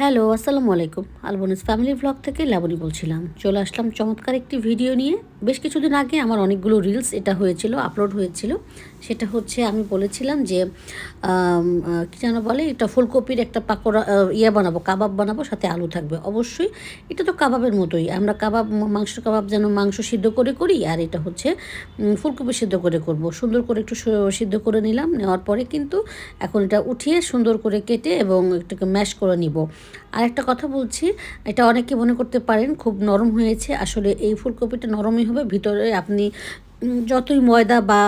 Hello, আসসালামু আলাইকুম। আলবনিস family blog থেকে লাবণী বলছিলাম। চলে আসলাম চমৎকার একটি ভিডিও নিয়ে। বেশ কিছুদিন আগে আমার অনেকগুলো রিলস এটা হয়েছিল আপলোড হয়েছিল। সেটা হচ্ছে আমি বলেছিলাম যে কী যেন বলে, এটা ফুলকপির একটা পাকোড়া ইয়ে বানাবো, কাবাব বানাবো, সাথে আলু থাকবে। অবশ্যই এটা তো কাবাবের মতোই। আমরা কাবাব, মাংস কাবাব যেন মাংস সিদ্ধ করে করি, আর এটা হচ্ছে ফুলকপি সিদ্ধ করে করব। সুন্দর করে একটু সিদ্ধ করে নিলাম, নেওয়ার পরে কিন্তু এখন এটা উঠিয়ে সুন্দর করে কেটে এবং একটুকে ম্যাশ করে নিব। আর একটা কথা বলছি, এটা অনেকে মনে করতে পারেন খুব নরম হয়েছে, আসলে এই ফুলকপিটা নরমই হবে, ভিতরে আপনি যতই ময়দা বা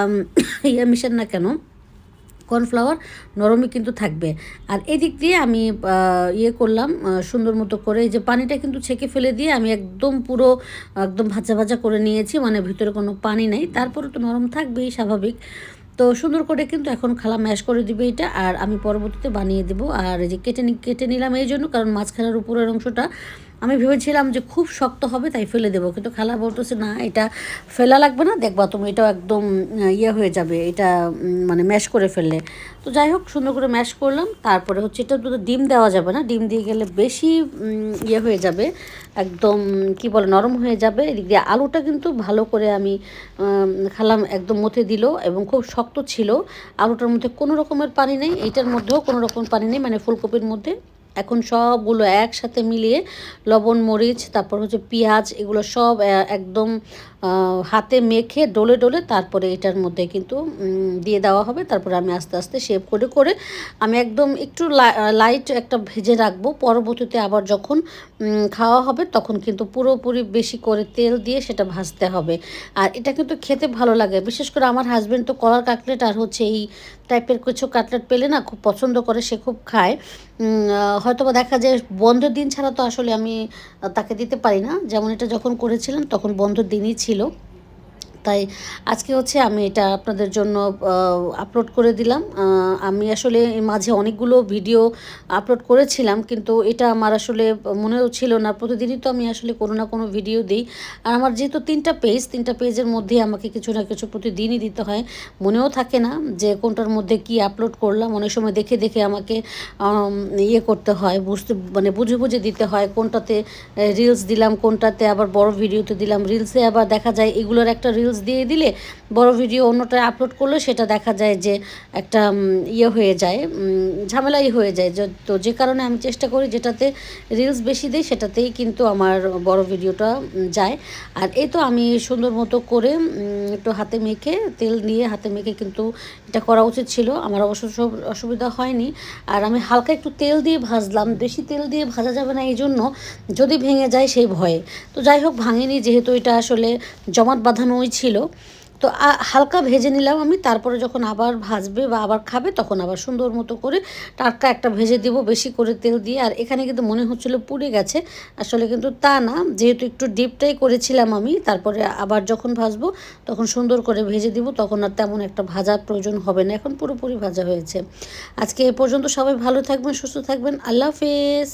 ইয়ে মিশান না কেন, কর্নফ্লাওয়ার নরমই কিন্তু থাকবে। আর এদিক দিয়ে আমি ইয়ে করলাম সুন্দর মতো করে যে পানিটা কিন্তু ছেঁকে ফেলে দিয়ে আমি একদম পুরো, একদম ভাজা ভাজা করে নিয়েছি মানে ভিতরে কোনো পানি নেই। তারপরে তো নরম থাকবেই, স্বাভাবিক। তো সুন্দর করে কিন্তু এখন খালা ম্যাশ করে দিবে এটা, আর আমি পরবর্তীতে বানিয়ে দেবো। আর এই যে কেটে কেটে নিলাম এই জন্য, কারণ মাঝখানের উপরের অংশটা আমি ভেবেছিলাম যে খুব শক্ত হবে, তাই ফেলে দেবো। কিন্তু খালা বলতেছে, না, এটা ফেলা লাগবে না, দেখবা তুমি এটাও একদম ইয়ে হয়ে যাবে, এটা মানে ম্যাশ করে ফেললে। তো যাই হোক, সুন্দর করে ম্যাশ করলাম। তারপরে হচ্ছে এটা দুটো ডিম দেওয়া যাবে না, ডিম দিয়ে গেলে বেশি ইয়ে হয়ে যাবে, একদম, কি বলে, নরম হয়ে যাবে। এদিক দিয়ে আলুটা কিন্তু ভালো করে আমি খালাম, একদম মথে দিল এবং খুব শক্ত ছিল। আলুটার মধ্যে কোনো রকমের পানি নেই এইটার মধ্যেও কোনো রকম পানি নেই মানে ফুলকপির মধ্যে। এখন সবগুলো একসাথে মিলিয়ে লবণ মরিচ তারপর হচ্ছে পেঁয়াজ এগুলো সব একদম হাতে মেখে, ডলে ডলে তারপরে এটার মধ্যে কিন্তু দিয়ে দেওয়া হবে। তারপরে আমি আস্তে আস্তে শেপ করে করে আমি একদম একটু লাইট একটা ভেজে রাখব। পরবর্তীতে আবার যখন খাওয়া হবে তখন কিন্তু পুরোপুরি বেশি করে তেল দিয়ে সেটা ভাজতে হবে। আর এটা কিন্তু খেতে ভালো লাগে। বিশেষ করে আমার হাজব্যান্ড তো কলার কাটলেট আর হচ্ছে এই টাইপের কিছু কাটলেট পেলে না খুব পছন্দ করে, সে খুব খায়। হয়তো বা দেখা যায় বন্ধের দিন ছাড়া তো আসলে আমি তাকে দিতে পারি না। যেমন এটা যখন করেছিলাম তখন বন্ধের দিনই ছিল। ছিল তাই আজকে হচ্ছে আমি এটা আপনাদের জন্য আপলোড করে দিলাম। আমি আসলে মাঝে অনেকগুলো ভিডিও আপলোড করেছিলাম, কিন্তু এটা আমার আসলে মনেও ছিল না। প্রতিদিনই তো আমি আসলে কোনো না কোনো ভিডিও দিই। আর আমার যেহেতু তিনটা পেজ তিনটা পেজের মধ্যে আমাকে কিছু না কিছু প্রতিদিনই দিতে হয়। মনেও থাকে না যে কোনটার মধ্যে কি আপলোড করলাম। অনেক সময় দেখে দেখে আমাকে ইয়ে করতে হয়, বুঝতে মানে বুঝে বুঝে দিতে হয় কোনটাতে রিলস দিলাম, কোনটাতে আবার বড় ভিডিওতে দিলাম। রিলসে আবার দেখা যায় এগুলোর একটা রিলস দিয়ে দিলে বড় ভিডিও অন্যটায় আপলোড করলে, সেটা দেখা যায় যে একটা ইয়ে হয়ে যায় ঝামেলাই হয়ে যায়। তো যে কারণে আমি চেষ্টা করি যেটাতে রিলস বেশি দিই, সেটাতেই কিন্তু আমার বড় ভিডিওটা যায়। আর এই তো আমি সুন্দর মতো করে একটু হাতে মেখে, তেল দিয়ে হাতে মেখে কিন্তু এটা করা উচিত ছিল। আমার অবশ্য সব অসুবিধা হয়নি। আর আমি হালকা একটু তেল দিয়ে ভাজলাম। বেশি তেল দিয়ে ভাজা যাবে না এই জন্য যদি ভেঙে যায় সেই ভয়ে। তো যাই হোক, ভাঙেনি, যেহেতু এটা আসলে জমাট বাঁধানোই ছিল। তো হালকা ভেজে নিলাম আমি, তারপরে যখন আবার ভাজবে বা আবার খাবে তখন আবার সুন্দর মতো করে টাটকা একটা ভেজে দিব বেশি করে তেল দিয়ে। আর এখানে কিন্তু মনে হচ্ছিল পুড়ে গেছে, আসলে কিন্তু তা না। যেহেতু একটু ডিপটাই করেছিলাম আমি, তারপরে আবার যখন ভাজবো তখন সুন্দর করে ভেজে দিব, তখন আর তেমন একটা ভাজার প্রয়োজন হবে না। এখন পুরোপুরি ভাজা হয়েছে। আজকে এ পর্যন্ত সবাই ভালো থাকবেন, সুস্থ থাকবেন। আল্লাহ হাফেজ।